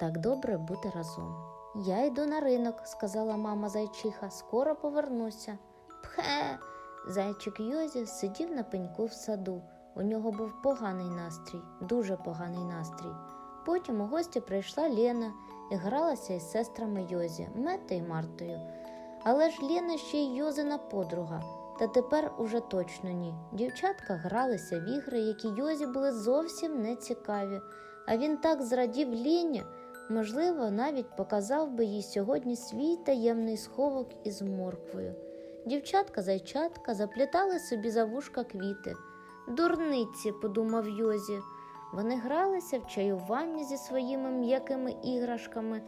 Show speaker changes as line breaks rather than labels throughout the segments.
Так добре бути разом. Я йду на ринок, сказала мама зайчиха, скоро повернуся. Пхе. Зайчик Йозі сидів на пеньку в саду. У нього був поганий настрій, дуже поганий настрій. Потім у гості прийшла Лена і гралася із сестрами Йозі, Метте і Мартою. Але ж Лена ще й Йозина подруга. Та тепер уже точно ні. Дівчатка гралися в ігри, які Йозі були зовсім не цікаві. А він так зрадів Лені, можливо, навіть показав би їй сьогодні свій таємний сховок із морквою. Дівчатка-зайчатка заплітали собі за вушка квіти. Дурниці, подумав Йозі. Вони гралися в чаюванні зі своїми м'якими іграшками.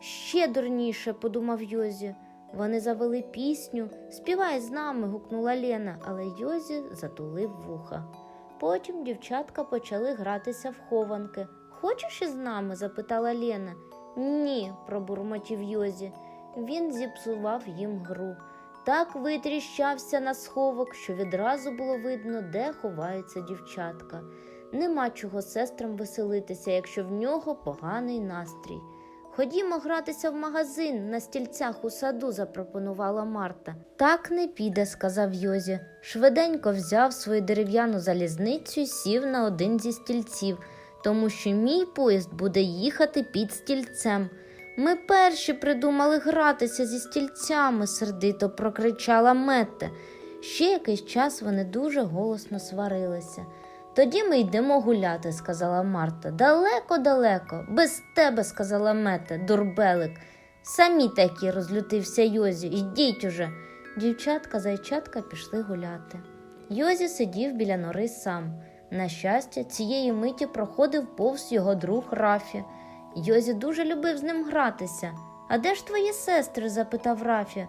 Ще дурніше, подумав Йозі. Вони завели пісню. Співай з нами, гукнула Лена, але Йозі затулив вуха. Потім дівчатка почали гратися в хованки. Хочеш із нами? запитала Лена. Ні, пробурмотів Йозі. Він зіпсував їм гру. Так витріщався на сховок, що відразу було видно, де ховається дівчатка. Нема чого сестрам веселитися, якщо в нього поганий настрій. Ходімо гратися в магазин на стільцях у саду, запропонувала Марта. Так не піде, сказав Йозі. Швиденько взяв свою дерев'яну залізницю і сів на один зі стільців, тому що мій поїзд буде їхати під стільцем. Ми перші придумали гратися зі стільцями, сердито прокричала Метте. Ще якийсь час вони дуже голосно сварилися. Тоді ми йдемо гуляти, сказала Марта. Далеко-далеко, без тебе, сказала Мете, дурбелик. Самі такі розлютився Йозі. Йдіть уже. Дівчатка зайчатка пішли гуляти. Йозі сидів біля нори сам. На щастя, цієї миті проходив повз його друг Рафі. Йозі дуже любив з ним гратися. А де ж твої сестри? запитав Рафі.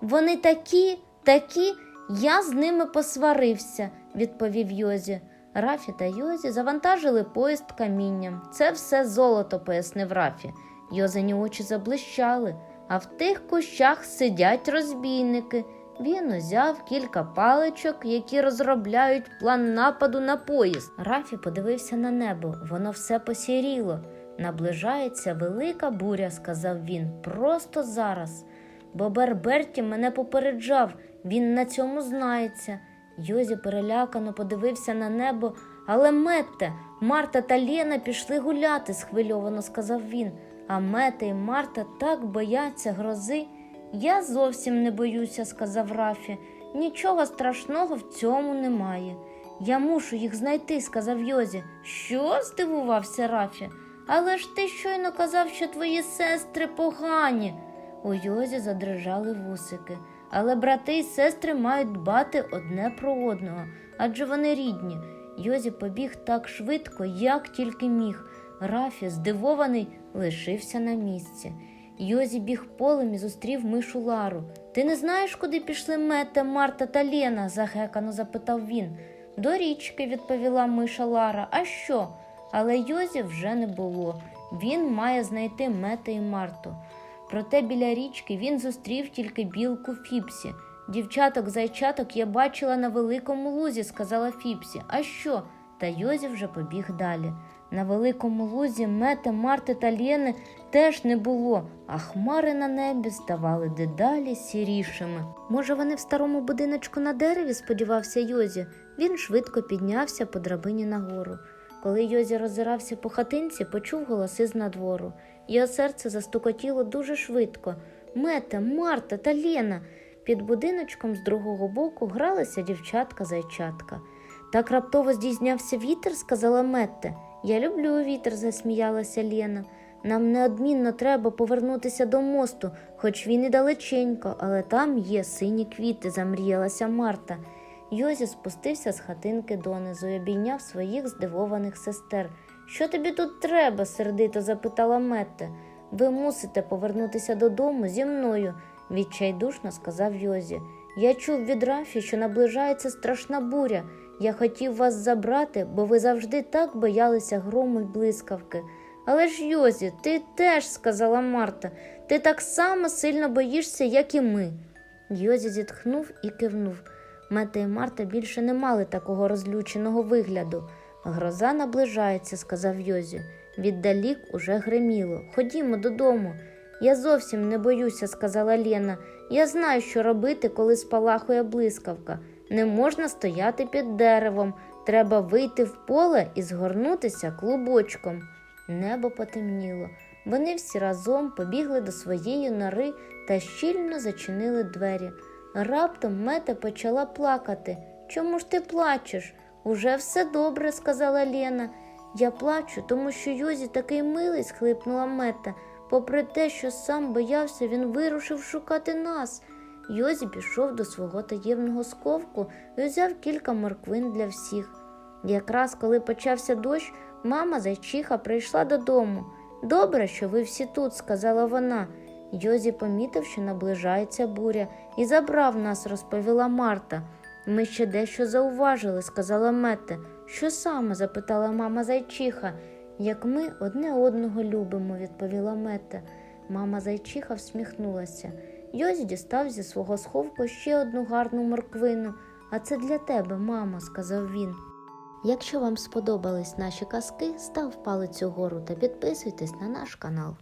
Вони такі, такі, я з ними посварився, відповів Йозі. Рафі та Йозі завантажили поїзд камінням. Це все золото, пояснив Рафі. Йозині очі заблищали, а в тих кущах сидять розбійники. Він узяв кілька паличок, які розробляють план нападу на поїзд. Рафі подивився на небо, воно все посіріло. Наближається велика буря, сказав він, просто зараз. Бо Берберті мене попереджав, він на цьому знається. Йозі перелякано подивився на небо, але Метте, Марта та Лена пішли гуляти, схвильовано сказав він. А Мете і Марта так бояться грози. Я зовсім не боюся, сказав Рафі. Нічого страшного в цьому немає. Я мушу їх знайти, сказав Йозі. Що? здивувався Рафі. Але ж ти щойно казав, що твої сестри погані. У Йозі задрижали вусики. Але брати і сестри мають дбати одне про одного, адже вони рідні. Йозі побіг так швидко, як тільки міг. Рафі, здивований, лишився на місці. Йозі біг полем і зустрів мишу Лару. Ти не знаєш, куди пішли Мета, Марта та Лена? загекано запитав він. До річки, відповіла миша Лара. А що? Але Йозі вже не було. Він має знайти Мета і Марту. Проте біля річки він зустрів тільки білку Фіпсі. Дівчаток, зайчаток я бачила на великому лузі, сказала Фіпсі. А що? Та Йозі вже побіг далі. На великому лузі Мете, Марти та Лєни теж не було, а хмари на небі ставали дедалі сірішими. Може, вони в старому будиночку на дереві, сподівався Йозі. Він швидко піднявся по драбині нагору. Коли Йозі роззирався по хатинці, почув голоси з надвору. Його серце застукотіло дуже швидко. Мета, Марта та Лена. Під будиночком з другого боку гралися дівчатка-зайчатка. Так раптово здійснявся вітер, сказала Метте. Я люблю вітер, засміялася Лена. Нам неодмінно треба повернутися до мосту, хоч він і далеченько, але там є сині квіти, замріялася Марта. Йозі спустився з хатинки донизу і обійняв своїх здивованих сестер. Що тобі тут треба? сердито запитала Метте. Ви мусите повернутися додому зі мною, відчайдушно сказав Йозі. Я чув від Рафі, що наближається страшна буря. Я хотів вас забрати, бо ви завжди так боялися грому й блискавки. Але ж Йозі, ти теж, сказала Марта, ти так само сильно боїшся, як і ми. Йозі зітхнув і кивнув. Мета і Марта більше не мали такого розлюченого вигляду. Гроза наближається, сказав Йозі. Віддалік уже гриміло. Ходімо додому. Я зовсім не боюся, сказала Лена. Я знаю, що робити, коли спалахує блискавка. Не можна стояти під деревом. Треба вийти в поле і згорнутися клубочком. Небо потемніло. Вони всі разом побігли до своєї нори та щільно зачинили двері. Раптом мета почала плакати. Чому ж ти плачеш? Уже все добре, сказала Лена. Я плачу, тому що Юзі такий милий, схлипнула мета. Попри те, що сам боявся, він вирушив шукати нас. Йозі пішов до свого таємного сковку і взяв кілька морквин для всіх. Якраз коли почався дощ, мама зайчиха прийшла додому. Добре, що ви всі тут, сказала вона. Йозі помітив, що наближається буря, і забрав нас, розповіла Марта. Ми ще дещо зауважили, сказала Мете. Що саме? запитала мама зайчиха. Як ми одне одного любимо, відповіла Мета. Мама зайчиха всміхнулася. Йозі дістав зі свого сховку ще одну гарну морквину. А це для тебе, мамо, сказав він. Якщо вам сподобались наші казки, став палець угору та підписуйтесь на наш канал.